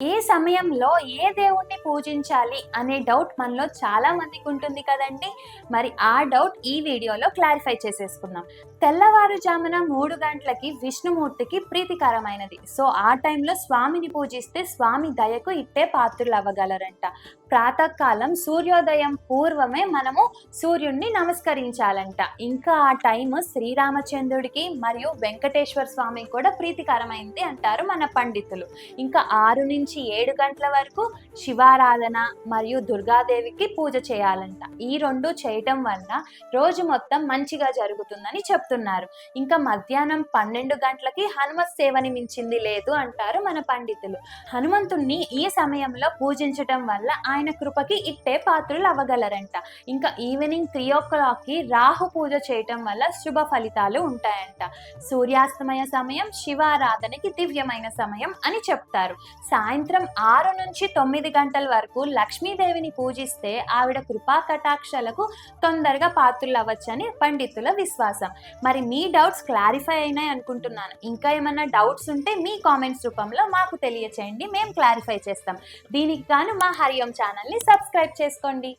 ఏ సమయంలో ఏ దేవుణ్ణి పూజించాలి అనే డౌట్ మనలో చాలా మందికి ఉంటుంది కదండి. మరి ఆ డౌట్ ఈ వీడియోలో క్లారిఫై చేసేసుకుందాం. తెల్లవారుజామున మూడు గంటలకి విష్ణుమూర్తికి ప్రీతికరమైనది. సో ఆ టైంలో స్వామిని పూజిస్తే స్వామి దయకు ఇట్టే పాత్రులు అవ్వగలరంట ప్రాతకాలం సూర్యోదయం పూర్వమే మనము సూర్యుడిని నమస్కరించాలంట. ఇంకా ఆ టైం శ్రీరామచంద్రుడికి మరియు వెంకటేశ్వర స్వామికి కూడా ప్రీతికరమైంది అంటారు మన పండితులు. ఇంకా ఆరు నుంచి ఏడు గంటల వరకు శివారాధన మరియు దుర్గాదేవికి పూజ చేయాలంట. ఈ రెండు చేయటం వల్ల రోజు మొత్తం మంచిగా జరుగుతుందని చెప్తున్నారు. ఇంకా మధ్యాహ్నం పన్నెండు గంటలకి హనుమత్ సేవని మించింది లేదు అంటారు మన పండితులు. హనుమంతుణ్ణి ఈ సమయంలో పూజించటం వల్ల ఆయన కృపకి ఇట్టే పాత్రలు అవ్వగలరంట. ఇంకా ఈవినింగ్ త్రీ ఓ క్లాక్కి రాహు పూజ చేయటం వల్ల శుభ ఫలితాలు ఉంటాయంట. సూర్యాస్తమయ సమయం శివారాధనకి దివ్యమైన సమయం అని చెప్తారు. సాయంత్రం ఆరు నుంచి తొమ్మిది గంటల వరకు లక్ష్మీదేవిని పూజిస్తే ఆవిడ కృపా కటాక్షలకు తొందరగా పాత్రులు అవ్వచ్చని పండితుల విశ్వాసం. మరి మీ డౌట్స్ క్లారిఫై అయినాయి అనుకుంటున్నాను. ఇంకా ఏమైనా డౌట్స్ ఉంటే మీ కామెంట్స్ రూపంలో మాకు తెలియచేయండి. మేము క్లారిఫై చేస్తాం. దీనికి గాను మా హరియం ఛానల్ని సబ్స్క్రైబ్ చేసుకోండి.